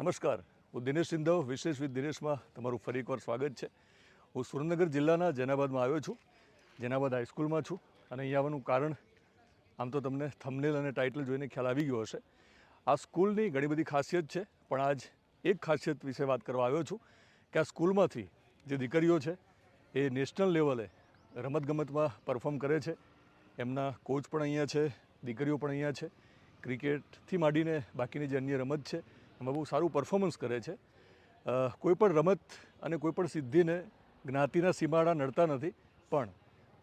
નમસ્કાર. હું દિનેશ સિંધવ, વિશેષ વિથ દિનેશમાં તમારું ફરી એકવાર સ્વાગત છે. હું સુરેન્દ્રનગર જિલ્લાના જેનાબાદમાં આવ્યો છું. જેનાબાદ હાઈસ્કૂલમાં છું અને અહીંયા આવવાનું કારણ, આમ તો તમને થમનેલ અને ટાઇટલ જોઈને ખ્યાલ આવી ગયો હશે. આ સ્કૂલની ઘણી બધી ખાસિયત છે, પણ આજ એક ખાસિયત વિશે વાત કરવા આવ્યો છું કે આ સ્કૂલમાંથી જે દીકરીઓ છે, એ નેશનલ લેવલે રમતગમતમાં પરફોર્મ કરે છે. એમના કોચ પણ અહીંયા છે, દીકરીઓ પણ અહીંયા છે. ક્રિકેટથી માંડીને બાકીની જે અન્ય રમત છે એમાં બહુ સારું પરફોર્મન્સ કરે છે. કોઈપણ કોઈ પણ રમત અને કોઈ પણ સિદ્ધિને જ્ઞાતિના સીમાડા નડતા નથી, પણ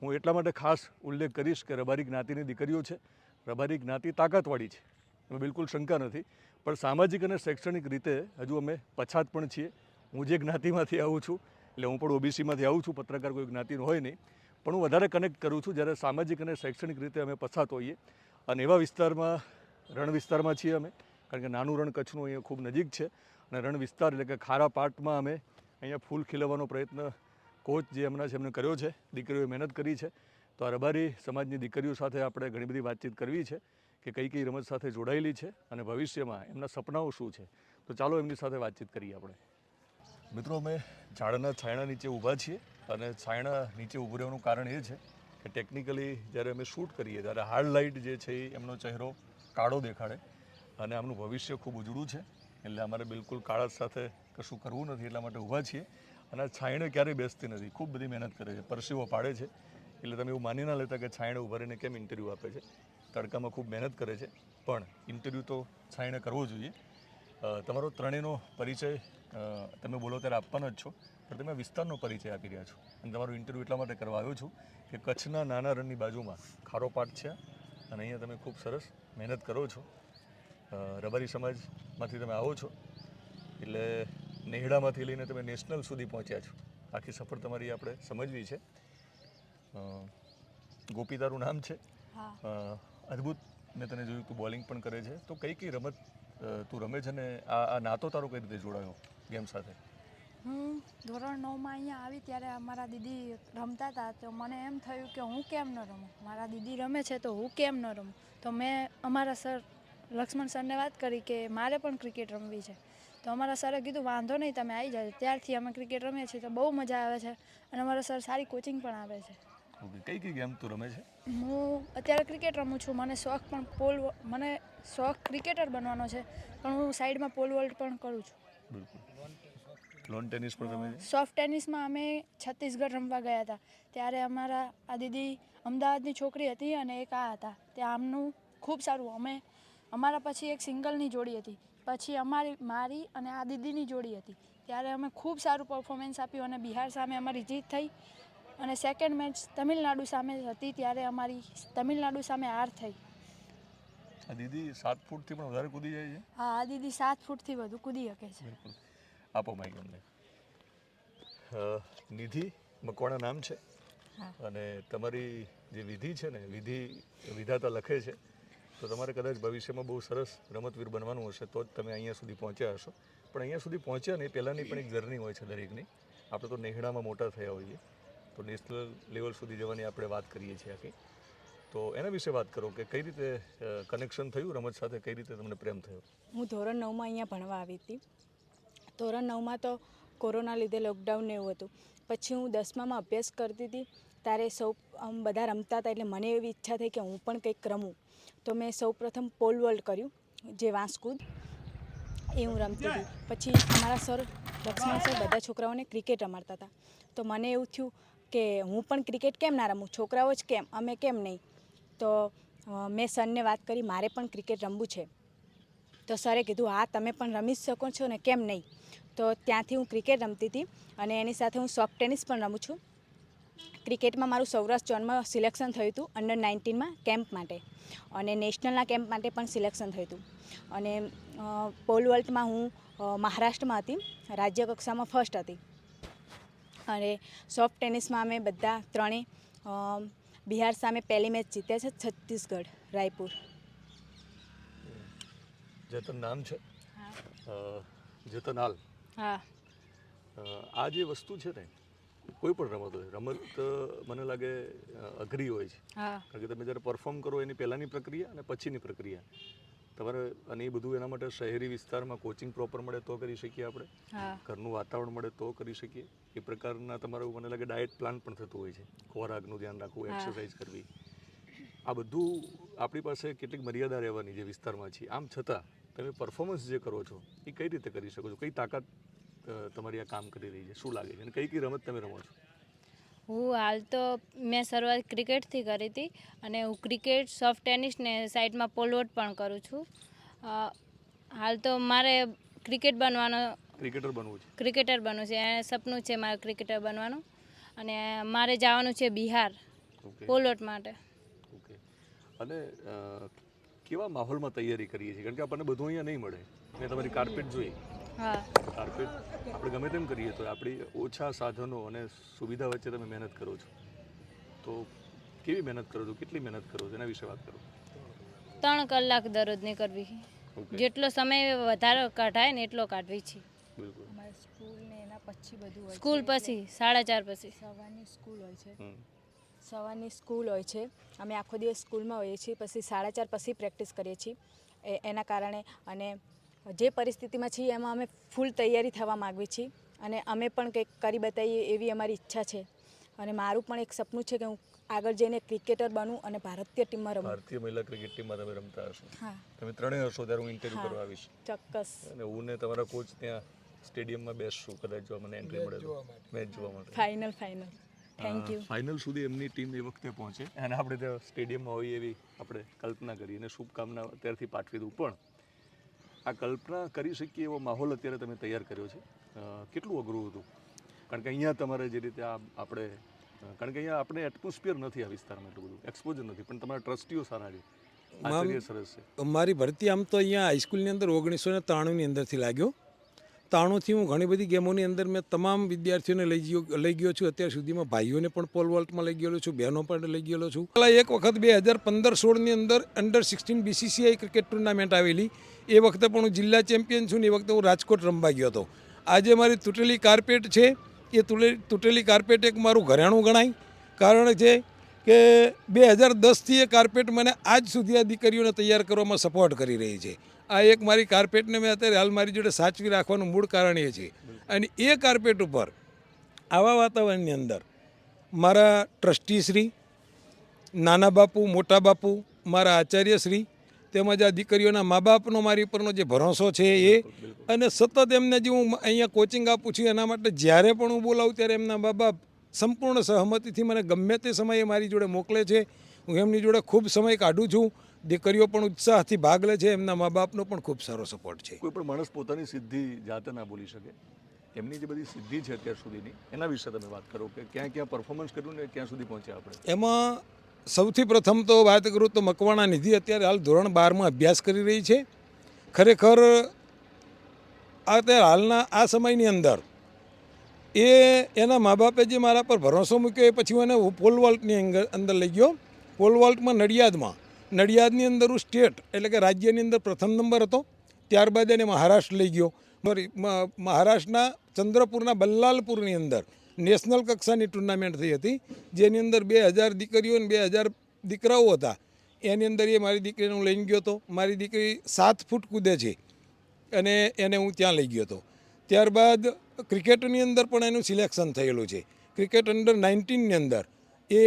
હું એટલા માટે ખાસ ઉલ્લેખ કરીશ કે રબારી જ્ઞાતિની દીકરીઓ છે. રબારી જ્ઞાતિ તાકાતવાળી છે. એમાં બિલકુલ શંકા નથી. પણ સામાજિક અને શૈક્ષણિક રીતે હજુ અમે પછાત પણ છીએ. હું જે જ્ઞાતિમાંથી આવું છું, એટલે હું પણ ઓબીસીમાંથી આવું છું, પત્રકાર કોઈ જ્ઞાતિનો હોય નહીં. પણ હું વધારે કનેક્ટ કરું છું જ્યારે સામાજિક અને શૈક્ષણિક રીતે અમે પછાત હોઈએ. અને એવા વિસ્તારમાં રણ વિસ્તારમાં છીએ અમે. કારણ કે નાનું રણ કચ્છનું અહીંયા ખૂબ નજીક છે અને રણ વિસ્તાર એટલે કે ખારા પાટમાં અમે અહીંયા ફૂલ ખીલવવાનો પ્રયત્ન કોચ જે હમણાં છે એમને કર્યો છે, દીકરીઓએ મહેનત કરી છે, તો આ રબારી સમાજની દીકરીઓ સાથે આપણે ઘણી બધી વાતચીત કરવી છે કે કઈ કઈ રમત સાથે જોડાયેલી છે અને ભવિષ્યમાં એમના સપનાઓ શું છે. તો ચાલો એમની સાથે વાતચીત કરીએ આપણે. મિત્રો, અમે ઝાડના છાયણા નીચે ઊભા છીએ અને છાયણા નીચે ઊભું રહેવાનું કારણ એ છે કે ટેકનિકલી જ્યારે અમે શૂટ કરીએ, ત્યારે હાર્ડ લાઇટ જે છે એ એમનો ચહેરો કાળો દેખાડે. અને આમનું ભવિષ્ય ખૂબ ઉજળું છે. એટલે અમારે બિલકુલ કાળા સાથે કશું કરવું નથી, એટલા માટે ઊભા છીએ. અને આ છાયણે ક્યારેય બેસતી નથી. ખૂબ બધી મહેનત કરે છે, પરસેવો પાડે છે. એટલે તમે એવું માની ના લેતા કે છાયણે ઊભા રહીને કેમ ઇન્ટરવ્યૂ આપે છે. તડકામાં ખૂબ મહેનત કરે છે. પણ ઇન્ટરવ્યૂ તો છાયણે કરવો જોઈએ. તમારો ત્રણેયનો પરિચય તમે બોલો ત્યારે આપવાનો જ છો. પણ તમે વિસ્તારનો પરિચય આપી રહ્યા છો. અને તમારો ઇન્ટરવ્યૂ એટલા માટે કરવા આવ્યો છું કે કચ્છના નાના રણની બાજુમાં ખારો પાટ છે. અને અહીંયા તમે ખૂબ સરસ મહેનત કરો છો. રબારી સમાજમાંથી તમે આવો છો. એટલે નેહડામાંથી લઈને તમે નેશનલ સુધી પહોંચ્યા છો. આખી સફર તમારી આપણે સમજવી છે. ગોપી તારું નામ છે. અદ્ભુત મેં તને જોયું તું બોલિંગ પણ કરે છે. તો કઈ કઈ રમત તું રમે છે ને આ આ નાતો તારો કઈ રીતે જોડાયો ગેમ સાથે? હું ધોરણ નવમાં અહીંયા આવી ત્યારે અમારા દીદી રમતા હતા. તો મને એમ થયું કે હું કેમ ન રમું? મારા દીદી રમે છે તો હું કેમ ન રમું? તો મેં અમારા સર લક્ષ્મણ સરને વાત કરી કે મારે પણ ક્રિકેટ રમવી છે. તો અમારા સરે કીધું વાંધો નહીં તમે આવી જાજો. ત્યારથી અમે ક્રિકેટ રમીએ છીએ. તો બહુ મજા આવે છે અને અમારા સર સારી કોચિંગ પણ આપે છે. ઓકે કઈ કઈ ગેમ તું રમે છે? હું અત્યારે ક્રિકેટ રમું છું. મને શોખ પણ પોલ મને શોખ ક્રિકેટર બનવાનો છે પણ હું સાઈડમાં પોલ વોલ્ટ પણ કરું છું. બિલકુલ. લોન ટેનિસ પણ રમે છે? સોફ્ટ ટેનિસમાં અમે છત્તીસગઢ રમવા ગયા હતા. ત્યારે અમારા આ દીદી અમદાવાદની છોકરી હતી અને એક આ હતા. ત્યાં આમનું ખૂબ સારું અમે અમારા પછી એક સિંગલની જોડી હતી. પછી અમારી મારી અને આ દીદીની જોડી હતી. ત્યારે અમે ખૂબ સારું પરફોર્મન્સ આપ્યું અને બિહાર સામે અમારી જીત થઈ. અને સેકન્ડ મેચ તમિલનાડુ સામે હતી ત્યારે અમારી તમિલનાડુ સામે હાર થઈ. આ દીદી સાત ફૂટથી પણ વધારે કૂદી જાય છે? હા આ દીદી સાત ફૂટથી વધુ કૂદી શકે છે. બિલકુલ. આપો માઈક અમને. અ, નિધિ મકવાણા નામ છે. અને તમારી જે વિધિ છે ને વિધિ વિધાતા લખે છે તો તમારે કદાચ ભવિષ્યમાં બહુ સરસ રમતવીર બનવાનું હશે, તો જ તમે અહીંયા સુધી પહોંચ્યા હશો. પણ અહીંયા સુધી પહોંચ્યા નહીં, પહેલાંની પણ એક જર્ની હોય છે દરેકની. આપણે તો નેહડામાં મોટા થયા હોઈએ. તો નેશનલ લેવલ સુધી જવાની આપણે વાત કરીએ છીએ આખી. તો એના વિશે વાત કરો કે કઈ રીતે કનેક્શન થયું, રમત સાથે કઈ રીતે તમને પ્રેમ થયો? હું ધોરણ નવમાં અહીંયા ભણવા આવી હતી. ધોરણ નવમાં તો કોરોના લીધે લોકડાઉન એવું હતું. પછી હું દસમામાં અભ્યાસ કરતી હતી. ત્યારે સૌ આમ બધા રમતા હતા એટલે મને એવી ઈચ્છા થઈ કે હું પણ કંઈક રમું. તો મેં સૌ પ્રથમ પોલ વોલ્ટ કર્યું, જે વાંસકૂદ. એ હું રમતી હતી. પછી અમારા સર લક્ષ્મણ સર બધા છોકરાઓને ક્રિકેટ રમાડતા હતા. તો મને એવું થયું કે હું પણ ક્રિકેટ કેમ ના રમું? છોકરાઓ જ કેમ? અમે કેમ નહીં? તો મેં સરને વાત કરી, મારે પણ ક્રિકેટ રમવું છે. તો સરે કીધું, હા, તમે પણ રમી શકો છો ને, કેમ નહીં? તો ત્યાંથી હું ક્રિકેટ રમતી હતી અને એની સાથે હું સોફ્ટ ટેનિસ પણ રમું છું. ક્રિકેટમાં મારું સૌરાષ્ટ્ર ઝોનમાં સિલેક્શન થયું હતું અંડર નાઇન્ટીનમાં કેમ્પ માટે. અને નેશનલના કેમ્પ માટે પણ સિલેક્શન થયું હતું. અને પોલ વોલ્ટમાં હું મહારાષ્ટ્રમાં હતી રાજ્ય કક્ષામાં ફર્સ્ટ હતી. અને સોફ્ટ ટેનિસમાં અમે બધા ત્રણેય બિહાર સામે પહેલી મેચ જીત્યા છે છત્તીસગઢ રાયપુર. જતન નામ છે? જતનાલ હા. આ જે વસ્તુ છે ને કોઈ પણ રમત હોય. રમત મને લાગે અઘરી હોય છે. કારણ કે તમે જ્યારે પરફોર્મ કરો એની પહેલાંની પ્રક્રિયા અને પછીની પ્રક્રિયા. તમારે અને એ બધું એના માટે શહેરી વિસ્તારમાં કોચિંગ પ્રોપર મળે તો કરી શકીએ આપણે. ઘરનું વાતાવરણ મળે તો કરી શકીએ. એ પ્રકારના તમારું મને લાગે ડાયટ પ્લાન પણ થતું હોય છે. ખોરાકનું ધ્યાન રાખવું. એક્સરસાઇઝ કરવી. આ બધું આપણી પાસે કેટલીક મર્યાદા રહેવાની જે વિસ્તારમાં છે આમ છતાં તમે પરફોર્મન્સ જે કરો છો એ કઈ રીતે કરી શકો છો? કઈ તાકાત તમારી આ કામ કરી રહી છે? શું લાગે છે? અને કઈ કઈ રમત તમે રમો છો? હું હાલ તો મેં શરૂઆત ક્રિકેટથી કરી હતી અને હું ક્રિકેટ સોફ્ટ ટેનિસ ને સાઈડમાં પોલવોટ પણ કરું છું. હાલ તો મારે ક્રિકેટ બનવાનો ક્રિકેટર બનવું છે? ક્રિકેટર બનવું છે. એ સપનું છે મારે ક્રિકેટર બનવાનું. અને મારે જવાનું છે બિહાર પોલોટ માટે. ઓકે. અને કેવા માહોલમાં તૈયારી કરીએ છીએ? કારણ કે આપણને બધું અહીંયા નહીં મળે. મેં તમારી કાર્પેટ જોઈ. કાર્પેટ આપણે ગમે તેમ કરીએ તો આપણી ઓછા સાધનો અને સુવિધા વચ્ચે તમે મહેનત કરો છો. તો કેવી મહેનત કરો છો? કેટલી મહેનત કરો છો? એના વિશે વાત કરો. ત્રણ કલાક દરરોજની કરવી. જેટલો સમય વધારે કાઢાય ને એટલો કાઢવી છે. બિલકુલ. અમારે સ્કૂલ ને એના પછી બધું હોય સ્કૂલ પછી સાડા ચાર પછી. સવારની સ્કૂલ હોય છે. સવારની સ્કૂલ હોય છે. અમે આખો દિવસ સ્કૂલમાં હોઈએ છીએ પછી સાડા ચાર પછી પ્રેક્ટિસ કરીએ છીએ. એ એના કારણે અને જે પરિસ્થિતિમાં છીએ એમાં અમે ફૂલ તૈયારી થવા માગીએ છીએ અને અમે પણ કંઈક કરી બતાવીએ એવી અમારી ઈચ્છા છે. અને મારું પણ એક સપનું છે કે હું આગળ જઈને ક્રિકેટર બનું અને ભારતીય ટીમમાં રમું. ભારતીય મહિલા ક્રિકેટ ટીમમાં તમે રમતા હશો. હા. તમે ત્રણેય હશો ત્યારે હું ઇન્ટરવ્યુ કરવા આવીશ. ચોક્કસ. અને હું ને તમારા કોચ ત્યાં સ્ટેડિયમમાં બેસશું કદાચ જો મને એન્ટ્રી મળે તો. મેચ જોવા માટે. Final final thank you final સુધી એમની ટીમ એ વખતે પહોંચે. અને આપણે ત્યાં સ્ટેડિયમમાં હોઈએ એવી આપણે કલ્પના કરી અને શુભકામના અત્યારથી પાઠવી દઉં. પણ આ કલ્પના કરી શકીએ એવો માહોલ અત્યારે તમે તૈયાર કર્યો છે. કેટલું અઘરું હતું? કારણ કે અહીંયા તમારે જે રીતે આ આપણે કારણ કે અહીંયા આપણે એટમોસ્ફિયર નથી આ વિસ્તારમાં એટલું બધું એક્સપોઝર નથી પણ તમારા ટ્રસ્ટીઓ સારા છે. સરસ છે. મારી ભરતી આમ તો અહીંયા હાઈસ્કૂલની અંદર ઓગણીસો ને ત્રાણુંની અંદરથી લાગ્યો. ત્રાણુંથી હું ઘણી બધી ગેમોની અંદર મેં તમામ વિદ્યાર્થીઓને લઈ ગયો લઈ ગયો છું. અત્યાર સુધીમાં ભાઈઓને પણ પોલ વોલ્ટમાં લઈ ગયેલો છું બહેનો પણ લઈ ગયેલો છું. પહેલાં એક વખત બે હજાર પંદર સોળની અંદર under sixteen BCCI cricket tournament આવેલી. એ વખતે પણ હું જિલ્લા ચેમ્પિયન છું ને એ વખતે હું રાજકોટ રમવા ગયો હતો. આજે મારી તૂટેલી કાર્પેટ છે, એ તૂટે તૂટેલી કાર્પેટ એક મારું ઘરેણું ગણાય. કારણ છે કે બે હજાર દસથી એ કાર્પેટ મને આજ સુધી આ દીકરીઓને તૈયાર કરવામાં સપોર્ટ કરી રહી છે. આ એક મારી કાર્પેટને મેં અત્યારે હાલ મારી જોડે સાચવી રાખવાનું મૂળ કારણ એ છે. અને એ કાર્પેટ ઉપર આવા વાતાવરણની અંદર મારા ટ્રસ્ટીશ્રી નાના બાપુ, મોટા બાપુ, મારા આચાર્યશ્રી તેમજ આ દીકરીઓના મા બાપનો મારી ઉપરનો જે ભરોસો છે એ અને સતત એમને જે હું અહીંયા કોચિંગ આપું છું એના માટે જ્યારે પણ હું બોલાવું ત્યારે એમના મા બાપ સંપૂર્ણ સહમતિથી મને ગમે તે સમયે મારી જોડે મોકલે છે. હું એમની જોડે ખૂબ સમય કાઢું છું. દીકરીઓ પણ ઉત્સાહથી ભાગ લે છે. એમના મા બાપનો પણ ખૂબ સારો સપોર્ટ છે. કોઈ પણ માણસ પોતાની સિદ્ધિ જાતે ના બોલી શકે. એમની જે બધી સિદ્ધિ છે અત્યાર સુધીની એના વિશે તમે વાત કરો કે ક્યાં ક્યાં પરફોર્મન્સ કર્યું ને ક્યાં સુધી પહોંચ્યા આપણે? એમાં સૌથી પ્રથમ તો વાત કરું તો મકવાણા નિધિ અત્યારે હાલ ધોરણ બારમાં અભ્યાસ કરી રહી છે. ખરેખર અત્યારે હાલના આ સમયની અંદર એ એના મા બાપે જે મારા પર ભરોસો મૂક્યો એ પછી હું એને પોલ વોલ્ટની અંદર લઈ ગયો. પોલ વોલ્ટમાં નડિયાદમાં. નડિયાદની અંદર હું સ્ટેટ એટલે કે રાજ્યની અંદર પ્રથમ નંબર હતો. ત્યારબાદ એને મહારાષ્ટ્ર લઈ ગયો. મહારાષ્ટ્રના ચંદ્રપુરના બલ્લાલપુરની અંદર નેશનલ કક્ષાની ટુર્નામેન્ટ થઈ હતી, જેની અંદર બે હજાર દીકરીઓ અને બે હજાર દીકરાઓ હતા. એની અંદર એ મારી દીકરીને હું લઈને ગયો હતો. મારી દીકરી સાત ફૂટ કૂદે છે અને એને હું ત્યાં લઈ ગયો હતો. ત્યારબાદ ક્રિકેટની અંદર પણ એનું સિલેક્શન થયેલું છે. ક્રિકેટ અંડર નાઇન્ટીનની અંદર એ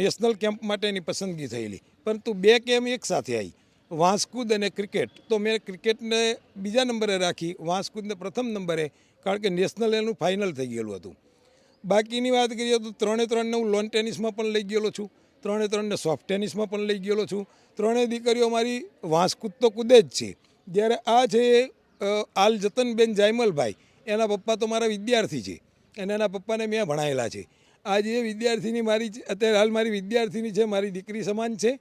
નેશનલ કેમ્પ માટેની પસંદગી થયેલી. પરંતુ બે કેમ્પ એક સાથે આવી વાંસકૂદ અને ક્રિકેટ. તો મેં ક્રિકેટને બીજા નંબરે રાખી. વાંસકૂદને પ્રથમ નંબરે કારણ કે નેશનલ એનું ફાઇનલ થઈ ગયેલું હતું. બાકીની વાત કરીએ તો ત્રણે ત્રણને હું લોન ટેનિસમાં પણ લઈ ગયેલો છું. ત્રણે ત્રણને સોફ્ટ ટેનિસમાં પણ લઈ ગયેલો છું. ત્રણેય દીકરીઓ મારી વાંસકૂદ તો કૂદે જ છે. જ્યારે આ છે આલ જતનબેન જાયમલભાઈ, એના પપ્પા તો મારા વિદ્યાર્થી છે. અને એના પપ્પાને મેં ભણાયેલા છે. આજે જે વિદ્યાર્થીની મારી અત્યારે હાલ મારી વિદ્યાર્થીની છે, મારી દીકરી સમાન છે.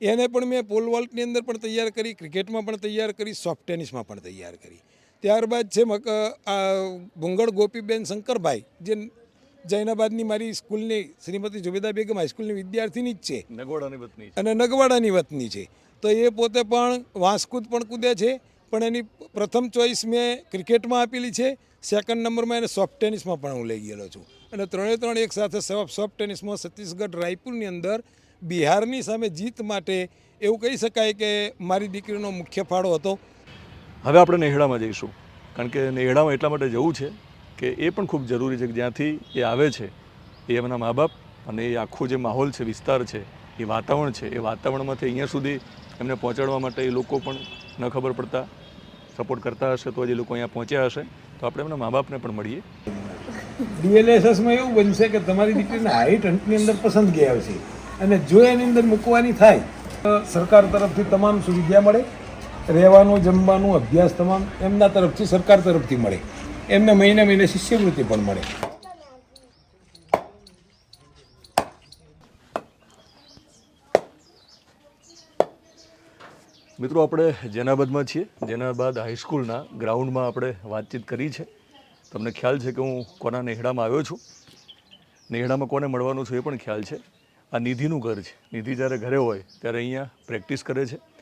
એને પણ મેં પોલ વોલ્ટની અંદર પણ તૈયાર કરી ક્રિકેટમાં પણ તૈયાર કરી સોફ્ટ ટેનિસમાં પણ તૈયાર કરી. ત્યારબાદ છે મક ભૂંગળ ગોપીબેન શંકરભાઈ જે જૈનાબાદની મારી સ્કૂલની શ્રીમતી જુબેદા બેગમ હાઈસ્કૂલની વિદ્યાર્થીની જ છે. નગવાડાની વતની અને નગવાડાની વતની છે. તો એ પોતે પણ વાંસકૂદ પણ કૂદે છે. પણ એની પ્રથમ ચોઈસ મેં ક્રિકેટમાં આપેલી છે. સેકન્ડ નંબરમાં એને સોફ્ટ ટેનિસમાં પણ હું લઈ ગયેલો છું. અને ત્રણે ત્રણ એક સાથે સોફ્ટ ટેનિસમાં છત્તીસગઢ રાયપુરની અંદર બિહારની સામે જીત માટે એવું કહી શકાય કે મારી દીકરીનો મુખ્ય ફાળો હતો. હવે આપણે નેહડામાં જઈશું. કારણ કે નેહડામાં એટલા માટે જવું છે કે એ પણ ખૂબ જરૂરી છે કે જ્યાંથી એ આવે છે, એ એમના મા બાપ અને એ આખો જે માહોલ છે, વિસ્તાર છે, એ વાતાવરણ છે, એ વાતાવરણમાંથી અહીંયા સુધી એમને પહોંચાડવા માટે એ લોકો પણ ન ખબર પડતા સપોર્ટ કરતા હશે તો જે લોકો અહીંયા પહોંચ્યા હશે. તો આપણે એમના મા બાપને પણ મળીએ. ડીએલએસએસમાં એવું બનશે કે તમારી દીકરીને હાઈટ હંટની અંદર પસંદગી આવશે અને જો એની અંદર મૂકવાની થાય સરકાર તરફથી તમામ સુવિધા મળે. રહેવાનું, જમવાનું, અભ્યાસ તમામ એમના તરફથી, સરકાર તરફથી મળે. એમને મહિને મહિને શિષ્યવૃત્તિ પણ મળે. મિત્રો, આપણે જેનાબાદમાં છીએ જેનાબાદ હાઈસ્કૂલના ગ્રાઉન્ડમાં આપણે વાતચીત કરી છે. તમને ખ્યાલ છે કે હું કોના નેહડામાં આવ્યો છું. નેહડામાં કોને મળવાનું છું એ પણ ખ્યાલ છે. આ નિધિનું ઘર છે. નિધિ જ્યારે ઘરે હોય, ત્યારે અહીંયા પ્રેક્ટિસ કરે છે.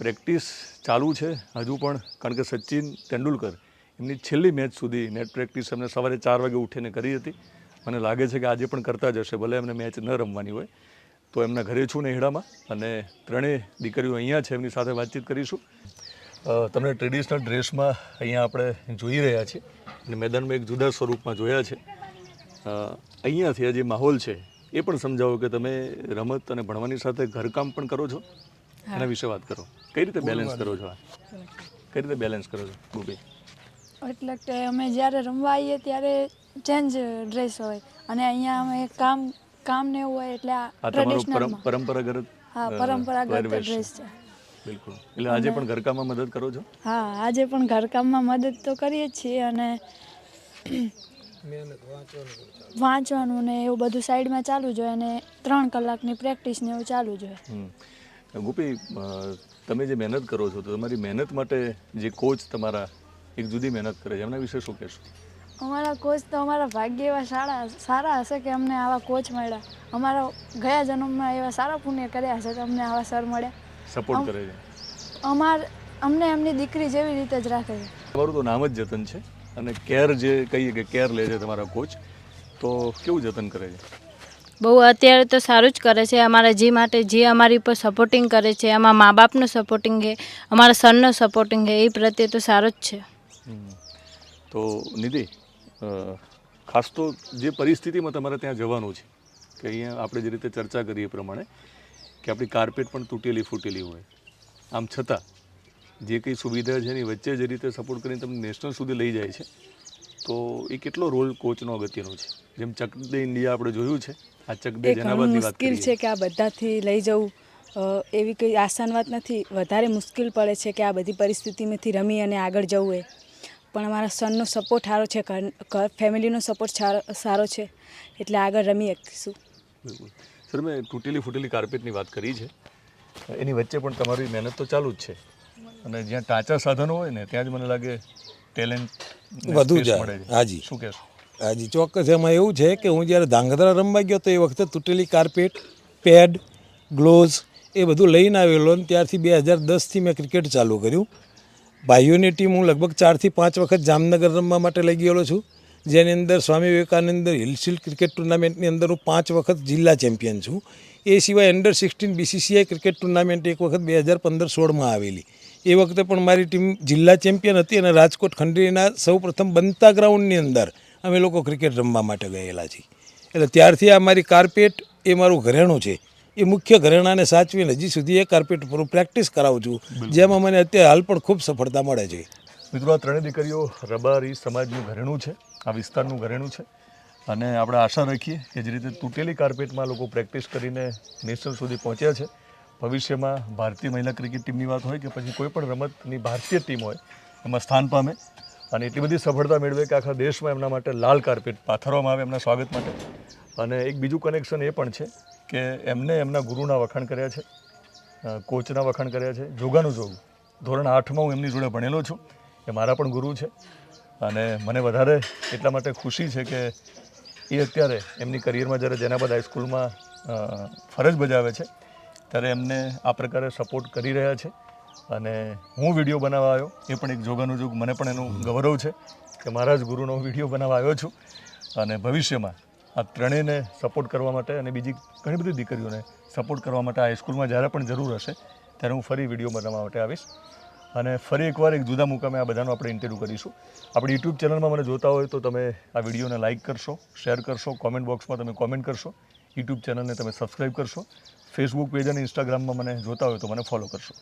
પ્રેક્ટિસ ચાલુ છે. હજુ પણ કારણ કે સચિન તેંડુલકર એમની છેલ્લી મેચ સુધી નેટ પ્રેક્ટિસ એમને સવારે ચાર વાગે ઉઠીને કરી હતી. મને લાગે છે કે આજે પણ કરતા જ હશે, ભલે એમને મેચ ન રમવાની હોય. તો એમના ઘરે છું નેહડામાં અને ત્રણેય દીકરીઓ અહીંયા છે, એમની સાથે વાતચીત કરીશું. તમને ટ્રેડિશનલ ડ્રેસમાં અહીંયા આપણે જોઈ રહ્યા છીએ અને મેદાનમાં એક જુદા સ્વરૂપમાં જોયા છે. અહીંયાથી આ જે માહોલ છે, એ પણ સમજાવો કે તમે રમત અને ભણવાની સાથે ઘરકામ પણ કરો છો? એના વિશે વાત કરો. કઈ રીતે બેલેન્સ કરો છો આ? કઈ રીતે બેલેન્સ કરો છો ગોપી? એટલે કે અમે જ્યારે રમવા આવીએ ત્યારે ચેન્જ ડ્રેસ હોય. અને અહીંયા અમે કામ કામ ને એવું હોય એટલે આ ટ્રેડિશનલમાં પરંપરાગત હા પરંપરાગત ડ્રેસ છે. બિલકુલ. એટલે આજે પણ ઘરકામમાં મદદ કરો છો? હા આજે પણ ઘરકામમાં મદદ તો કરીએ જ છીએ અને વાંચવાનું ને એવું બધું સાઈડમાં ચાલુ જોઈએ અને ત્રણ કલાકની પ્રેક્ટિસ ને એવું ચાલુ જ હોય. હમ. ગોપી તમે જે મહેનત કરો છો તો તમારી મહેનત માટે જે કોચ તમારા એક જુદી મહેનત કરે છે એમના વિશે શું કહેશો? અમારા કોચ તો અમારા ભાગ્ય એવા સારા સારા હશે કે અમને આવા કોચ મળ્યા. અમારા ગયા જન્મમાં એવા સારા પુણ્ય કર્યા હશે કે અમને આવા સર મળ્યા. સપોર્ટ કરે છે. અમાર અમને એમની દીકરી જેવી રીતે જ રાખે છે. તમારું તો નામ જ જતન છે અને કેર જે કહીએ કે કેર લે છે તમારા કોચ તો કેવું જતન કરે છે? બહુ અત્યારે તો સારું જ કરે છે. અમારા જે માટે જે અમારી ઉપર સપોર્ટિંગ કરે છે એમાં મા બાપનું સપોર્ટિંગ છે, અમારા સનનો સપોર્ટિંગ છે, એ પ્રત્યે તો સારું જ છે. તો નિધિ ખાસ તો જે પરિસ્થિતિમાં તમારે ત્યાં જવાનું છે, કે અહીંયા આપણે જે રીતે ચર્ચા કરીએ પ્રમાણે, કે આપણી કાર્પેટ પણ તૂટેલી ફૂટેલી હોય. આમ છતાં, જે કંઈ સુવિધા છે એની વચ્ચે જે રીતે સપોર્ટ કરીને તમને નેશનલ સુધી લઈ જાય છે તો એ કેટલો રોલ કોચનો અગત્યનો છે? જેમ ચક દે ઇન્ડિયા આપણે જોયું છે આ ચક દે જનાબાદની વાત મુશ્કેલ છે કે આ બધાથી લઈ જવું. એવી કંઈ આસાન વાત નથી. વધારે મુશ્કેલ પડે છે કે આ બધી પરિસ્થિતિમાંથી રમી અને આગળ જવું એ. પણ અમારા સનનો સપોર્ટ સારો છે ઘર- ફેમિલીનો સપોર્ટ સારો છે. એટલે આગળ રમી શકીશું બિલકુલ. સર મેં તૂટેલી ફૂટેલી કાર્પેટની વાત કરી છે. એની વચ્ચે પણ તમારી મહેનત તો ચાલુ જ છે. અને જ્યાં ટાંચા સાધનો હોય ને ત્યાં જ મને લાગે ટેલેન્ટ વધુ જાય. હાજી. શું કહેશો? હાજી ચોક્કસ. એમાં એવું છે કે હું જ્યારે ધાંગધ્રા રમવા ગયો તો એ વખતે તૂટેલી કાર્પેટ પેડ ગ્લોવ્સ એ બધું લઈને આવેલો અને ત્યારથી બે હજાર દસથી મેં ક્રિકેટ ચાલુ કર્યું. ભાઈઓની ટીમ હું લગભગ ચારથી પાંચ વખત જામનગર રમવા માટે લઈ ગયેલો છું. જેની અંદર સ્વામી વિવેકાનંદ હિલશીલ્ડ ક્રિકેટ ટુર્નામેન્ટની અંદર હું પાંચ વખત જિલ્લા ચેમ્પિયન છું. એ સિવાય under sixteen BCCI cricket tournament એક વખત બે હજાર પંદર સોળમાં આવેલી. એ વખતે પણ મારી ટીમ જિલ્લા ચેમ્પિયન હતી અને રાજકોટ ખંડરીના સૌ પ્રથમ બનતા ગ્રાઉન્ડની અંદર અમે લોકો ક્રિકેટ રમવા માટે ગયેલા છીએ. એટલે ત્યારથી આ મારી કાર્પેટ એ મારું ઘરેણું છે. એ મુખ્ય ઘરેણાને સાચવીને હજી સુધી એ કાર્પેટ પર પ્રેક્ટિસ કરાવું છું. જેમાં મને અત્યારે હાલ પણ ખૂબ સફળતા મળે છે. મિત્રો આ ત્રણેય દીકરીઓ રબારી સમાજનું ઘરેણું છે. આ વિસ્તારનું ઘરેણું છે. અને આપણે આશા રાખીએ કે જે રીતે તૂટેલી કાર્પેટમાં લોકો પ્રેક્ટિસ કરીને નેશનલ સુધી પહોંચ્યા છે. ભવિષ્યમાં ભારતીય મહિલા ક્રિકેટ ટીમની વાત હોય કે પછી કોઈ પણ રમતની ભારતીય ટીમ હોય, એમાં સ્થાન પામે અને એટલી બધી સફળતા મેળવે કે આખા દેશમાં એમના માટે લાલ કાર્પેટ પાથરવામાં આવે એમના સ્વાગત માટે. અને એક બીજું કનેક્શન એ પણ છે કે એમને એમના ગુરુના વખાણ કર્યા છે કોચના વખાણ કર્યા છે જોગાનું જોગ ધોરણ આઠમાં હું એમની જોડે ભણેલો છું, એ મારા પણ ગુરુ છે. અને મને વધારે એટલા માટે ખુશી છે કે એ અત્યારે એમની કરિયરમાં જ્યારે જેનાબાદ હાઈસ્કૂલમાં ફરજ બજાવે છે ત્યારે એમને આ પ્રકારે સપોર્ટ કરી રહ્યા છે. અને હું વીડિયો બનાવવા આવ્યો, એ પણ એક જોગાનું જોગ મને પણ એનું ગૌરવ છે કે મારા જ ગુરુનો વીડિયો બનાવવા આવ્યો છું. અને ભવિષ્યમાં આ ત્રણેયને સપોર્ટ કરવા માટે અને બીજી ઘણી બધી દીકરીઓને સપોર્ટ કરવા માટે આ સ્કૂલમાં જ્યારે પણ જરૂર હશે, ત્યારે હું ફરી વીડિયો બનાવવા માટે આવીશ. અને ફરી એકવાર એક જુદા મુકામે આ બધાનો આપણે ઇન્ટરવ્યૂ કરીશું. આપણી યુટ્યુબ ચેનલમાં મને જોતા હોય તો તમે આ વિડીયોને લાઇક કરશો શેર કરશો કોમેન્ટ બોક્સમાં તમે કોમેન્ટ કરશો. યુટ્યુબ ચેનલને તમે સબસ્ક્રાઈબ કરશો. ફેસબુક પેજ અને ઇન્સ્ટાગ્રામમાં મને જોતા હોય તો મને ફોલો કરશો.